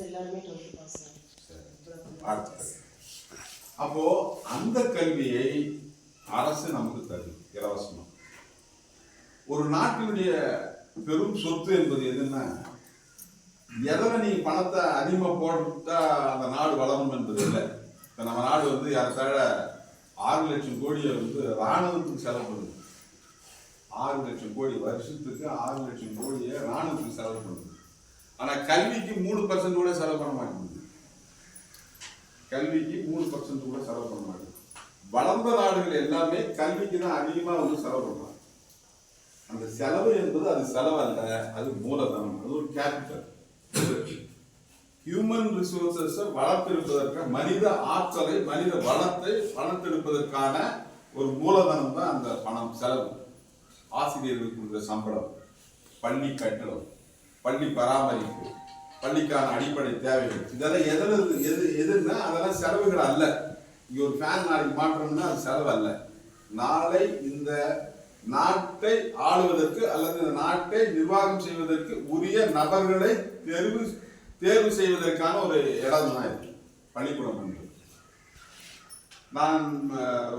Boys எல்லாருமே twelfth pass வாழ்த்துக்கள். அப்போ அந்த கல்வியை அரசு நமக்கு தருது இலவசமா. ஒரு நாட்டினுடைய பெரும் சொத்து என்பது எதுன்னா எதில் நீ பணத்தை அதிகமாக போட்டா அந்த நாடு வளரும் என்பது இல்லை. இப்போ நம்ம நாடு வந்து ஏறத்தாழ ஆறு லட்சம் கோடியை வந்து ராணுவத்துக்கு செலவு பண்ணுது ஆறு லட்சம் கோடி வருஷத்துக்கு ஆறு லட்சம் கோடியை ராணுவத்துக்கு செலவு பண்ணுது ஆனால் கல்விக்கு மூணு பர்சன்ட் கூட செலவு பண்ண மாட்டேங்குது. கல்விக்கு மூணு பர்சன்ட் கூட செலவு பண்ண மாட்டேங்குது. வளர்ந்த நாடுகள் எல்லாமே கல்விக்கு தான் அதிகமாக வந்து செலவு பண்ணுறாங்க அந்த செலவு என்பது அது செலவல்ல அது மூலதனம். அது ஒரு கேபிட்டல் ஹியூமன் ரிசோர்சஸை வளர்த்தெடுப்பதற்கு மனித ஆற்றலை மனித வளத்தை வளர்த்தெடுப்பதற்கான ஒரு மூலதனம் தான் அந்த பணம் செலவு. ஆசிரியர்களுக்கு கொடுக்குற சம்பளம் பள்ளி கட்டடம் பள்ளி பராமரிப்பு பள்ளிக்கான அடிப்படை தேவைகள். இதெல்லாம் எதில் எது எதுன்னா அதெல்லாம் செலவுகள் அல்ல. இங்கே ஒரு ஃபேன் நாளைக்கு மாற்றணும்னா அது செலவு அல்ல. நாளை இந்த நாட்டை ஆளுவதற்கு அல்லது இந்த நாட்டை நிர்வாகம் செய்வதற்கு உரிய நபர்களை தேர்வு தேர்வு செய்வதற்கான ஒரு இடம் தான் இது. பள்ளிக்கூடம் என்று நான்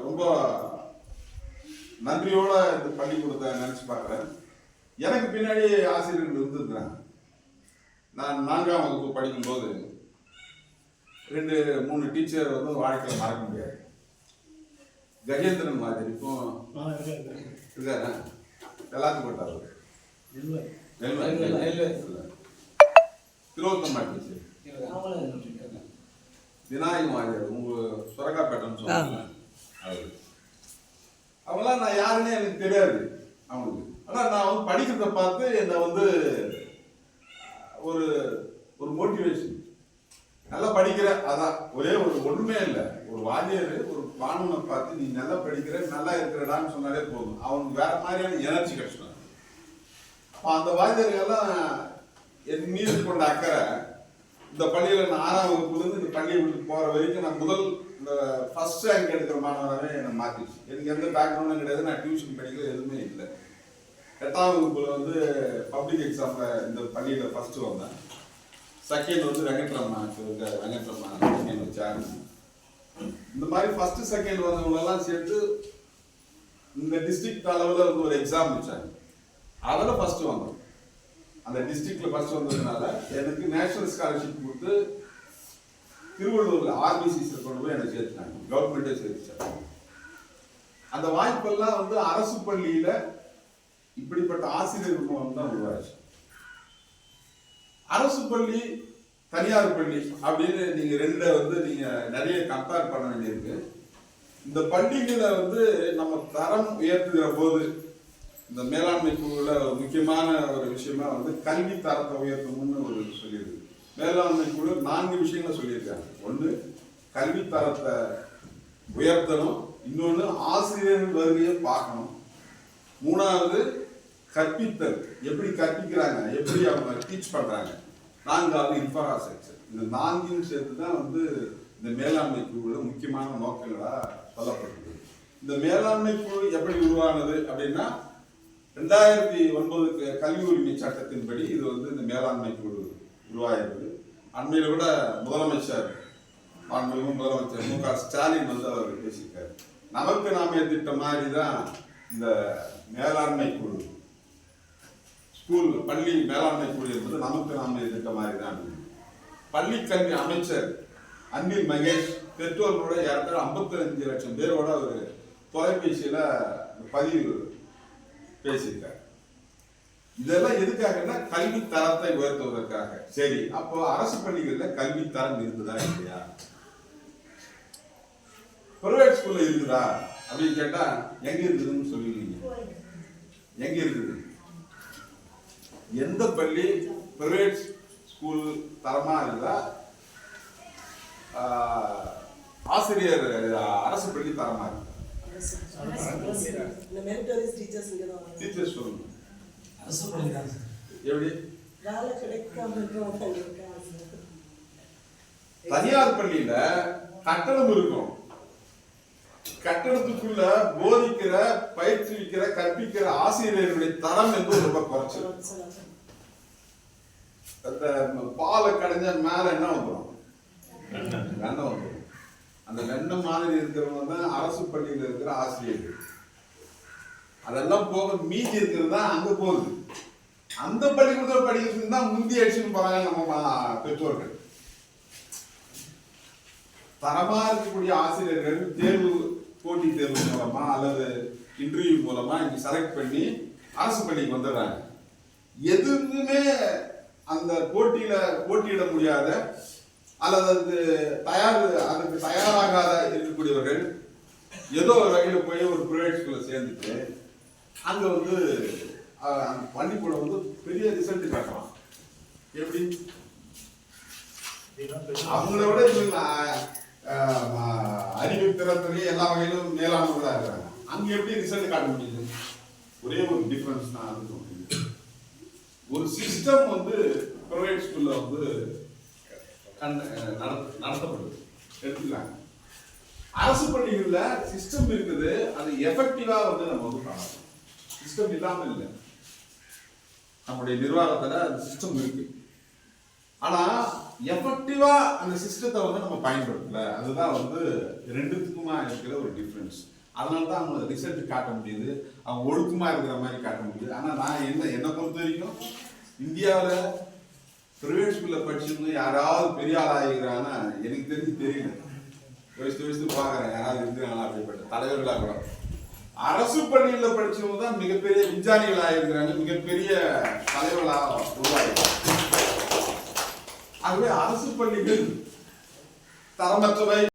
ரொம்ப நன்றியோட இந்த பள்ளிக்கூடத்தை நினைச்சு பார்க்குறேன். எனக்கு பின்னாடி ஆசிரியர்கள் இருந்திருக்கிறாங்க. நான் நான்காம் வகுப்பு படிக்கும்போது ரெண்டு மூணு டீச்சர் வந்து வாழ்க்கையில் மறக்க முடியாது. கஜேந்திரன் மாதிரி இப்போ இருக்காரா எல்லாத்துக்கும் போட்டார் திருவத்தம்மா டீச்சர் விநாயக வாரியர் உங்க சுரக்காப்பேட்டம் சொன்னாங்க அவங்களாம் நான் யாருன்னே எனக்கு தெரியாது. அவங்களுக்கு. ஆனால் நான் வந்து படிக்கிறத பார்த்து என்னை வந்து ஒரு ஒரு மோட்டிவேஷன் நல்லா படிக்கிற அதான் ஒரே ஒரு ஒன்றுமே இல்லை. ஒரு வாத்தியார் ஒரு பானுனை பார்த்து நீ நல்லா படிக்கிற நல்லா இருக்கிறடான்னு சொன்னாலே போதும். அவனுக்கு வேற மாதிரியான எனர்ஜி கிடைச்சிடும். அப்போ அந்த வாத்தியர்கள்லாம் என் மீது கொண்ட அக்கறை இந்த பள்ளியில் நான் ஆறாம் வகுப்புலேருந்து இந்த பள்ளியை விட்டு போகிற வரைக்கும் நான் முதல் இந்த ஃபஸ்ட் ரேங்க் எடுக்கிற மாணவராகவே என்னை மாற்றிடுச்சு எனக்கு எந்த பேக்ரவுண்டும் கிடையாது. நான் டியூஷன் படிக்கிறது எதுவுமே இல்லை. எட்டாம் வகுப்புல வந்து பப்ளிக் எக்ஸாமில் இந்த பள்ளியில ஃபர்ஸ்ட் வந்தேன். செகண்ட் வந்து வெங்கட்ரம்மா இருக்க செகண்ட் வச்சாங்க இந்த மாதிரி ஃபர்ஸ்ட் செகண்ட் வந்தவங்க எல்லாம் சேர்த்து இந்த டிஸ்ட்ரிக்ட் அளவில் வந்து ஒரு எக்ஸாம் வச்சாங்க. அதில் ஃபர்ஸ்ட் வந்தோம். அந்த டிஸ்ட்ரிக்ட்ல ஃபர்ஸ்ட் வந்ததுனால எனக்கு நேஷனல் ஸ்காலர்ஷிப் கொடுத்து திருவள்ளூர்ல ஆர்பிசி கொண்டு போய் என்னை சேர்த்துட்டாங்க. கவர்மெண்ட்டே சேர்த்துட்டாங்க. அந்த வாய்ப்பெல்லாம் வந்து அரசு பள்ளியில இப்படிப்பட்ட ஆசிரியர் மூலம் தான் உருவாச்சு. அரசு பள்ளி தனியார் பள்ளி அப்படின்னு நீங்க ரெண்ட வந்து நீங்க நிறைய கம்பேர் பண்ண வேண்டியிருக்கு. இந்த பள்ளிகளை வந்து நம்ம தரம் உயர்த்துகிற போது இந்த மேலாண்மை குழுல ஒரு முக்கியமான ஒரு விஷயமா வந்து கல்வி தரத்தை உயர்த்தணும்னு ஒரு சொல்லியிருக்கு. மேலாண்மை குழு நான்கு விஷயங்களை சொல்லியிருக்காங்க. ஒன்று கல்வி தரத்தை உயர்த்தணும். இன்னொன்று ஆசிரியர்கள் வருகையை பார்க்கணும். மூணாவது கற்பித்தல். எப்படி கற்பிக்கிறாங்க? எப்படி அவங்க டீச் பண்றாங்க? நான்காவது இன்ஃப்ராஸ்ட்ரக்சர் இந்த நான்கையும் சேர்த்து தான் வந்து இந்த மேலாண்மை குழுவில் முக்கியமான நோக்கங்களா சொல்லப்பட்டிருக்கு. இந்த மேலாண்மை குழு எப்படி உருவானது அப்படின்னா ரெண்டாயிரத்தி ஒன்பது கல்வி உரிமை சட்டத்தின்படி இது வந்து இந்த மேலாண்மை குழு உருவாகிறது அண்மையில் கூட முதலமைச்சர் மாண்புமிகு முதலமைச்சர் மு க ஸ்டாலின் வந்து அவர் பேசியிருக்காரு. நமக்கு நாமே திட்டம் மாதிரி தான் இந்த மேலாண்மை குழு ஸ்கூல் பள்ளி மேலாண்மை குழு என்பது நமக்கு நாம் இருக்க மாதிரி தான் பள்ளி கல்வி அமைச்சர் அன்பில் மகேஷ் பெற்றோர்களோட ஏறத்தாழ 55 லட்சம் பேரோட ஒரு தொலைபேசியில் பதிவு பேசியிருக்காரு. இதெல்லாம் எதுக்காகன்னா கல்வி தரத்தை உயர்த்துவதற்காக. சரி அப்போ அரசு பள்ளிகளில் கல்வி தரம் இருக்குதா இல்லையா? பிரைவேட் ஸ்கூல்ல இருக்குதா? அப்படின்னு கேட்டா எங்க இருக்குதுன்னு சொல்லுவீங்க எங்க இருக்குது? எந்த பள்ளி பிரைவேட் ஸ்கூல் தரமா இருந்தா ஆசிரியர் அரசு பள்ளி தரமா இருக்கு டீச்சர்ஸ் சொல்லணும் அரசு பள்ளி தான் எப்படி. தனியார் பள்ளியில கட்டணம் இருக்கும். கட்டணத்துக்குள்ள போதிக்கிற பயிற்றுவிக்கிற கற்பிக்கிற ஆசிரியர்களுடைய தரம் என்பது ரொம்ப குறைச்சு. அந்த பாலை கடைஞ்ச மேல என்ன வந்துடும் வெண்ணெய் வந்துடும் அந்த வெண்ணெய் மாதிரி இருக்கிறவங்க தான் அரசு பள்ளியில் இருக்கிற ஆசிரியர்கள். அதெல்லாம் போக மீதி இருக்கிறது தான் அங்க போகுது. அந்த பள்ளிக்கூடத்தில் படிக்கிறது தான் முந்தி அடிச்சுன்னு போறாங்க நம்ம பெற்றோர்கள். தரமா இருக்கக்கூடிய ஆசிரியர்கள் தேர்வு போட்டி தேர்வு மூலமா அல்லது இன்டர்வியூ மூலமா இங்க செலக்ட் பண்ணி அரசு பள்ளிக்கு வந்துடுறாங்க. எதுவுமே அந்த போட்டியில போட்டியிட முடியாத அல்லது அதுக்கு தயார் அதுக்கு தயாராகாத இருக்கக்கூடியவர்கள் ஏதோ ஒரு வகையில் போய் ஒரு பிரைவேட் ஸ்கூல்ல சேர்ந்துட்டு அங்க வந்து அந்த பள்ளிக்கூடம் வந்து பெரிய ரிசல்ட் காட்டலாம் எப்படி? அவங்கள விட இவங்க அறிவு திறத்திலேயே எல்லா வகையிலும் மேலானவர்களாக இருக்கிறாங்க. அங்கே எப்படி ரிசல்ட் காட்ட முடியுது? ஒரே ஒரு டிஃபரன்ஸ் தான் அது ஒரு சிஸ்டம் வந்து ப்ரைவேட் ஸ்கூலில் வந்து நடத்தப்படுது. எடுத்துக்கிறாங்க அரசு பள்ளிகளில் சிஸ்டம் இருக்குது அது எஃபெக்டிவாக வந்து நம்ம வந்து காணலாம் சிஸ்டம் இல்லாமல் இல்லை. நம்முடைய நிர்வாகத்தில் அது சிஸ்டம் இருக்கு. ஆனால் எஃபெக்டிவா அந்த சிஸ்டத்தை வந்து நம்ம பயன்படுத்தல. அதுதான் வந்து ரெண்டுத்துக்குமா இருக்கிற ஒரு டிஃப்ரென்ஸ் அதனால தான் அவங்க ரிசல்ட் காட்ட முடியுது. அவங்க ஒழுக்கமா இருக்கிற மாதிரி காட்ட முடியுது. ஆனால் நான் என்ன என்னை பொறுத்த வரைக்கும் இந்தியாவில் பிரைவேட் ஸ்கூலில் படிச்சவங்க யாராவது பெரிய ஆளாகிறாங்கன்னா எனக்கு தெரிஞ்சு தெரியல. வயசு வயசு பார்க்குறேன். யாராவது இருக்கிறாங்களா அப்படிப்பட்ட தலைவர்களாக கூட. அரசு பள்ளியில் படிச்சவங்க தான் மிகப்பெரிய விஞ்ஞானிகளாக இருக்கிறாங்க. மிகப்பெரிய தலைவர்களாக உருவாகிறாங்க ஆகவே அரசு பள்ளிகள் தரமற்றவை.